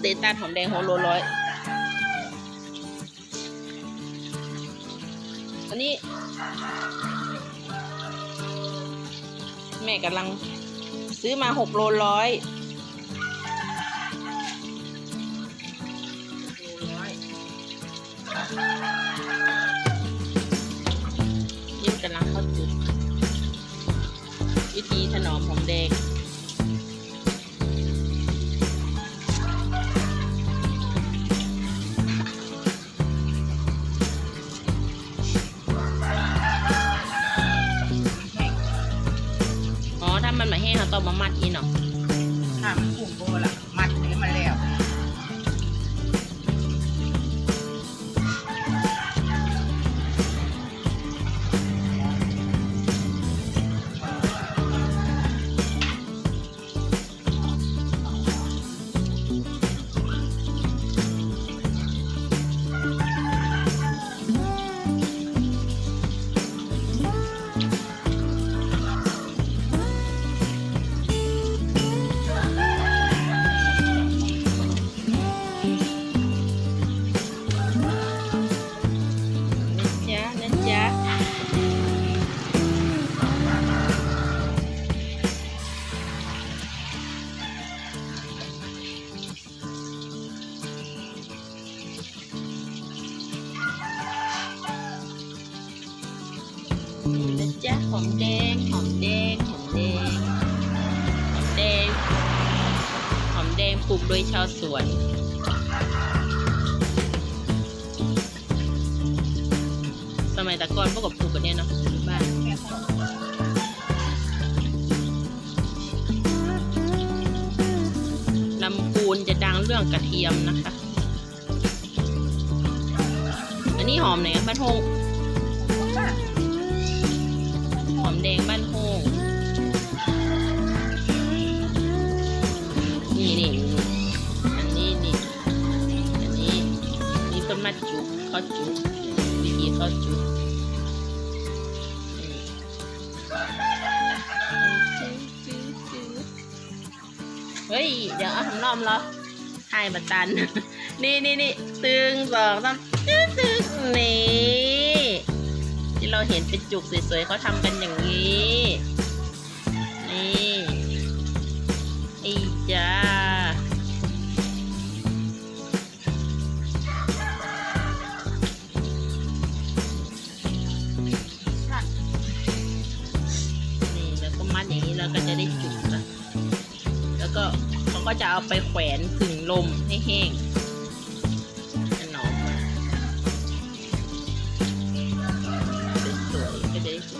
เตตัสหอมแดงหัวโลร้อยอันนี้ แม่กำลังซื้อมาหกโลร้อยยิ่งกำลังเข้าจุด วิธีถนอมหอมแดง แห้ นี่นะจ๊ะหอมแดงหอมแดงหอมแดงหอมแดงหอมแดงปลูกโดยชาวสวนสมัยตะก่อนพวกกับปลูกกันเนี่ยเนาะที่บ้านลำพูนจะดังเรื่องกระเทียมนะคะ อันนี้หอมไหนบ้านโฮ เฮ้ย เดี๋ยวเอาของน้อมเหรอให้บัตตัน นี่นี่นี่ตึงสองสามตึงตึงนี่ที่เราเห็นเป็นจุกสวยๆเขาทำกันอย่างนี้นี่ ก็จะเอาไปแขวนผึ่งลมให้แห้งถนอมมาสวยๆก็จะได้สวย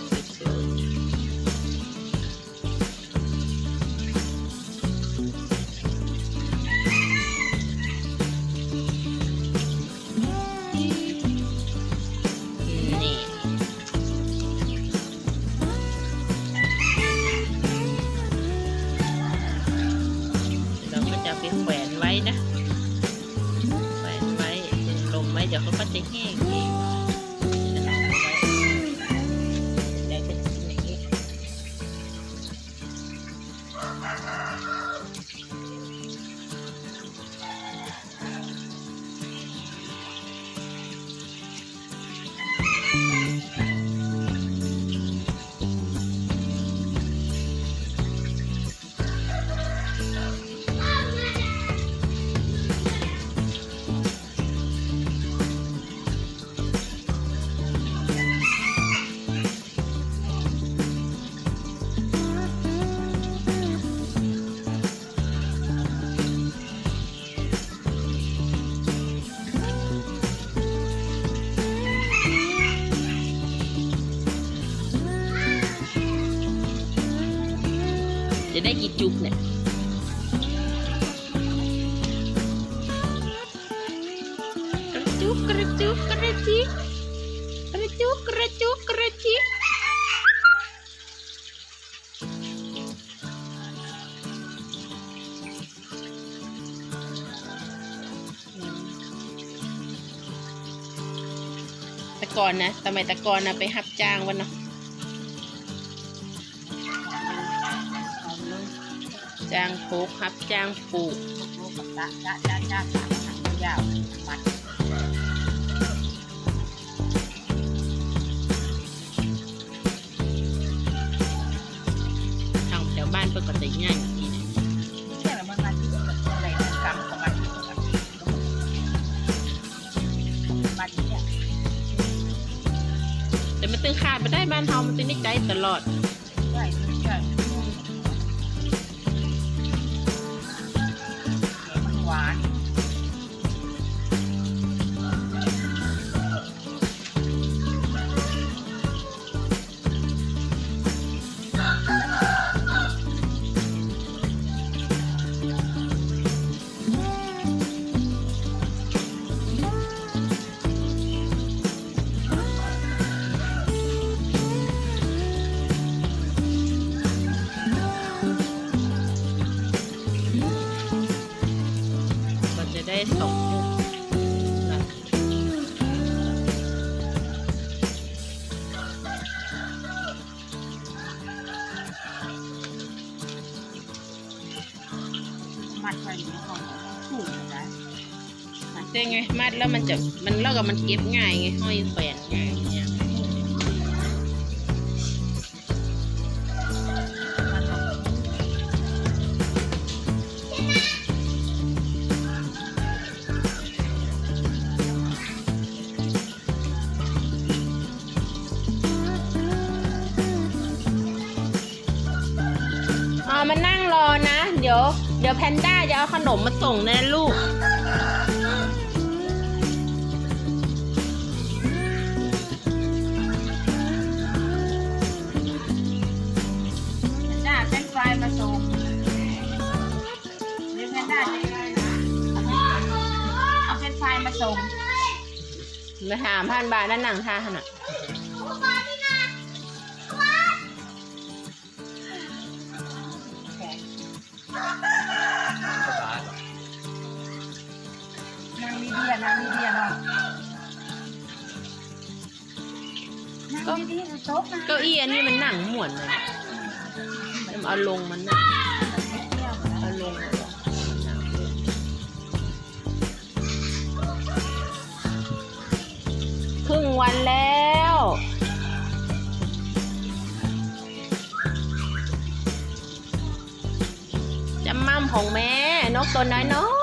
จะได้กี่จุกเนี่ยกระจุกกระจุกกระจิกกระจุกกระจุกกระจิกแต่ก่อนนะสมัยแต่ก่อนนะไปหับจ้างวันเนาะ จ้างปลูกหับจ้างปลูกลูกกับจ้าจ้าจ้าจ้าจ้างยาวมัดทางแถวบ้านเพิ่นก็จะง่ายอย่างนี้นะเชื่อแล้วมันมันอะไรมันกำของมันมันเนี่ยแต่มันตึงขาดไปได้บ้านเฮามันตึงได้ใจตลอด มัดไว้อยู่ก่อนถูกนะได้ไงมัดแล้วมันจะมันแล้วก็มันเก็บง่ายไงห้อยแขวนง่าย เดี๋ยวแพนด้าจะเอาขนมมาส่งนะลูกจ้าเป็นไฟมาส่งเรียกกันได้เอาเป็นไฟมาส่งมาถามพันบาทนั่นหนังท่าขนาดน นางลีเดียเนาะนางดียโต๊ะนะเก้าอี้อันนี้มันหนังหมวนเลยมันเอาลงมันนะเอาลงเลงครึ่งวันแล้วจำมั่มของแม่ นกตัวน้อยน้อย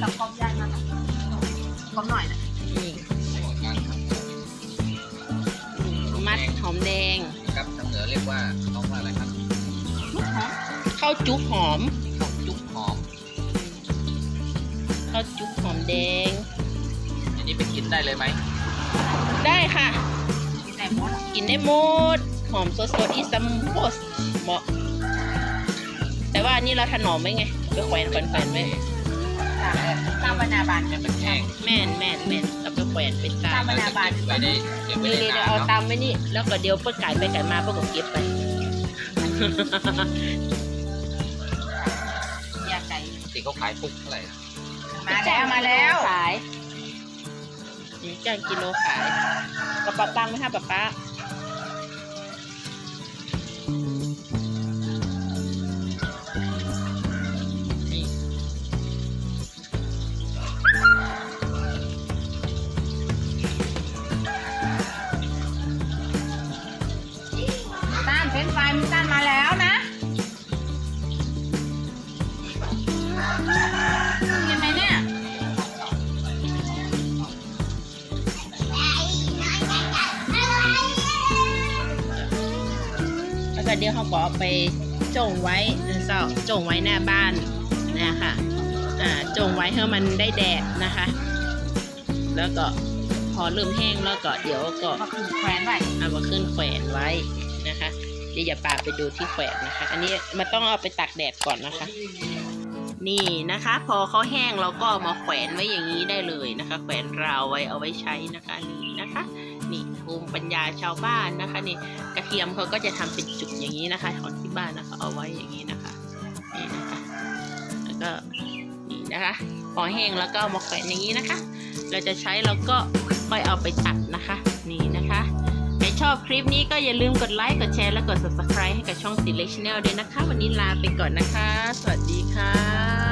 เด็กเอาตะกอบยายมาขอหน่อยนะๆนี่มัดหอมแดงครับทางเหนือเรียกว่าน้องว่าอะไรครับลูกหอมข้าวจุกหอมข้าวจุกหอมข้าวจุกหอมแดง อันนี้ไปกินได้เลยไหม ได้ค่ะ กินได้หมดอะกินได้หมด หอมสดๆอีซัมโบสเหมาะ แต่ว่าอันนี้เราถนอมไว้ไง ไปแขวนแขวนแขวนไว้ ตากแดดตามบรรณาบานให้มันแห้งแม่นแม่นแม่นเอาไปแขวนไปตาตามมบรรณาบานเก็บไว้ได้เก็บไว้นี่ได้นี่นาเดี๋ยวนเอาเนาะตามไว้นี่ แล้วก็เดี๋ยวเปิ้ลไก่ไปไก่มาเปิ้ลก็เก็บไปยาไก่ที่เขาขายปุ๊กเท่าไหร่มาแล้วมาแล้วขายนี่จ้างกิโลขายกระเป๋าตังค์ไหมคะป๊าป๊า เดี๋ยวเขาก็เอาไปจงไว้นะเจ้าจงไว้หน้าบ้านนะคะอ่าจงไว้ให้มันได้แดดนะคะ แล้วก็พอเริ่มแห้งแล้วก็เดี๋ยวก็ก็คือแขวนไว้เอามาขึ้นแขวนไว้นะคะเดี๋ยวอย่าปาไปดูที่แขวนนะคะ อันนี้มันต้องเอาไปตากแดดก่อนนะคะ นี่นะคะ พอเขาแห้งเราก็เอามาแขวนไว้อย่างนี้ได้เลยนะคะ แขวนราวไว้เอาไว้ใช้นะคะนี่ นี่ภูมิปัญญาชาวบ้านนะคะนี่กระเทียมเขาก็จะทำเป็นจุกอย่างนี้นะคะของที่บ้านนะคะเอาไว้อย่างนี้นะคะนี่นะคะแล้วก็นี่นะคะพอแห้งแล้วก็เอามาแขวนอย่างนี้นะคะ เราจะใช้เราก็ค่อยเอาไปตัดนะคะ นี่นะคะให้ชอบคลิปนี้ก็อย่าลืมกดไลค์กดแชร์และกด subscribe ให้กับช่อง s e l e c t Channel ด้วยนะคะ วันนี้ลาไปก่อนนะคะ สวัสดีค่ะ